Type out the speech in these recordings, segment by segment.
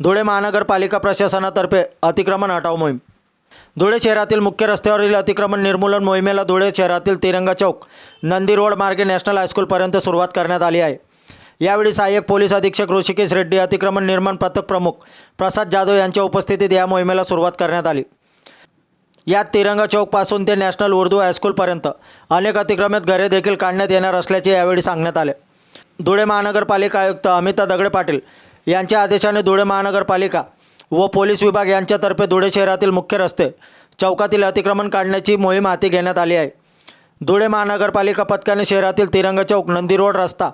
धुळे महानगरपालिका प्रशासनातर्फे अतिक्रमण हटाव मोहीम. धुळे शहरातील मुख्य रस्त्यावरील अतिक्रमण निर्मूलन मोहिमेला धुळे शहरातील तिरंगा चौक नंदी रोड मार्गे नॅशनल हायस्कूलपर्यंत सुरुवात करण्यात आली आहे. यावेळी सहाय्यक पोलीस अधीक्षक ऋषिकेश रेड्डी अतिक्रमण निर्माण पथक प्रमुख प्रसाद जाधव यांच्या उपस्थितीत या मोहिमेला सुरुवात करण्यात आली. यात तिरंगा चौकपासून ते नॅशनल उर्दू हायस्कूलपर्यंत अनेक अतिक्रमित घरे देखील काढण्यात येणार असल्याचे यावेळी सांगण्यात आले. धुळे महानगरपालिका आयुक्त अमिता दगडे पाटील यांच्या आदेशाने धुळे महानगरपालिका व पोलीस विभाग यांच्यातर्फे धुळे शहरातील मुख्य रस्ते चौकातील अतिक्रमण काढण्याची मोहीम हाती घेण्यात आली आहे. धुळे महानगरपालिका पथकाने शहरातील तिरंगा चौक नंदी रोड रस्ता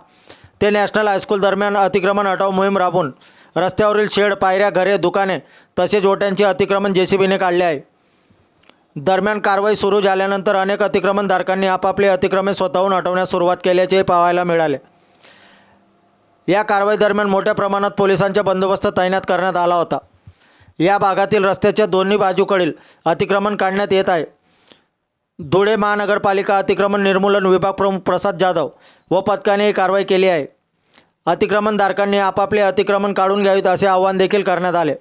ते नॅशनल हायस्कूल दरम्यान अतिक्रमण हटाव मोहीम राबवून रस्त्यावरील शेड पायऱ्या घरे दुकाने तसेच ओट्यांचे अतिक्रमण जेसीबीने काढले आहे. दरम्यान कारवाई सुरू झाल्यानंतर अनेक अतिक्रमणधारकांनी आपापले अतिक्रमण स्वतःहून हटवण्यास सुरुवात केल्याचे पाहायला मिळाले. या कारवाई दरम्यान मोठ्या प्रमाणात पोलिसांचा बंदोबस्त तैनात करण्यात आला होता. या भागातील रस्त्याच्या दोन्ही बाजूकडील अतिक्रमण काढण्यात येत आहे. धुळे महानगरपालिका अतिक्रमण निर्मूलन विभाग प्रमुख प्रसाद जाधव व पथकाने ही कारवाई केली आहे. अतिक्रमणधारकांनी आपापले अतिक्रमण काढून घ्यावीत असे आवाहन देखील करण्यात आले.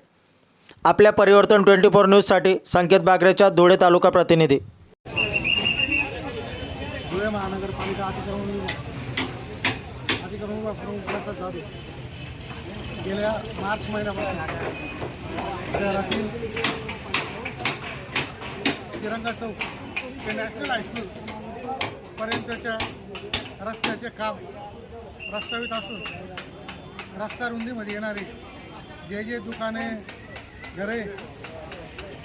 आपल्या परिवर्तन ट्वेंटी फोर न्यूजसाठी संकेत बागरेच्या धुळे तालुका प्रतिनिधी. धुळे महानगरपालिका अतिक्रमण विभाग अतिक्रमण विभाग प्रमुख प्रसाद गेल्या मार्च महिन्यापासून शहरातील तिरंगा चौक ते नॅशनल हायस्कूल पर्यंतच्या रस्त्याचे काम प्रस्तावित असून रस्ता रुंदीमध्ये येणारे जे जे दुकाने घरे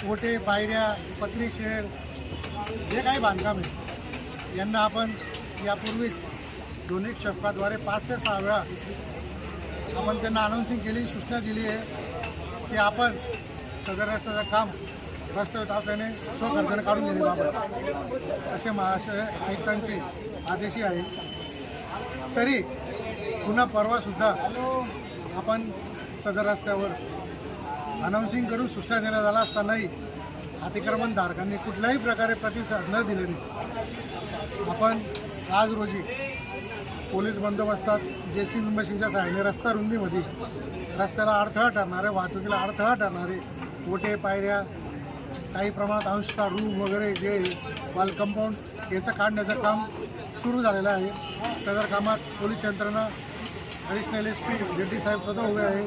ओटे पायऱ्या पत्री शेड जे काही बांधकाम आहे यांना आपण यापूर्वीच दोन्ही शपकाद्वारे पाच ते सहा वेळा आपण त्यांना अनाऊन्सिंग केली सूचना दिली आहे की आपण सदर रस्त्याचं काम रस्त्यावर असल्याने स्वखर्चाने काढून घेण्याबाबत असे महाशय आयुक्तांचे आदेशही आहे. तरी पुन्हा परवासुद्धा आपण सदर रस्त्यावर अनाऊन्सिंग करून सूचना देण्यात आला असतानाही अतिक्रमणधारकांनी कुठल्याही प्रकारे प्रतिसाद न दिलेली आपण आज रोजी पोलीस बंदोबस्तात जे सी बी मशीनच्या सहाय्याने रस्ता रुंदीमध्ये रस्त्याला अडथळा ठरणारे वाहतुकीला अडथळा ठरणारे गोटे पायऱ्या काही प्रमाणात अंशता रूम वगैरे जे वॉल कंपाऊंड याचं काढण्याचं काम सुरू झालेलं आहे. सदर कामात पोलीस यंत्रणा ॲडिशनल एस पी रेड्डी साहेब स्वतः उभे आहे.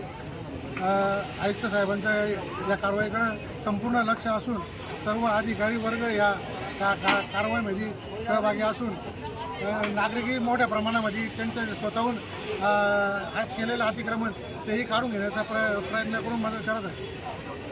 आयुक्त साहेबांचं या कारवाईकडं संपूर्ण लक्ष असून सर्व अधिकारी वर्ग या का का कारवाईमध्ये सहभागी असून नागरिकही मोठ्या प्रमाणामध्ये त्यांचं स्वतःहून केलेलं अतिक्रमण तेही काढून घेण्याचा प्र प्रयत्न करून मदत करत आहे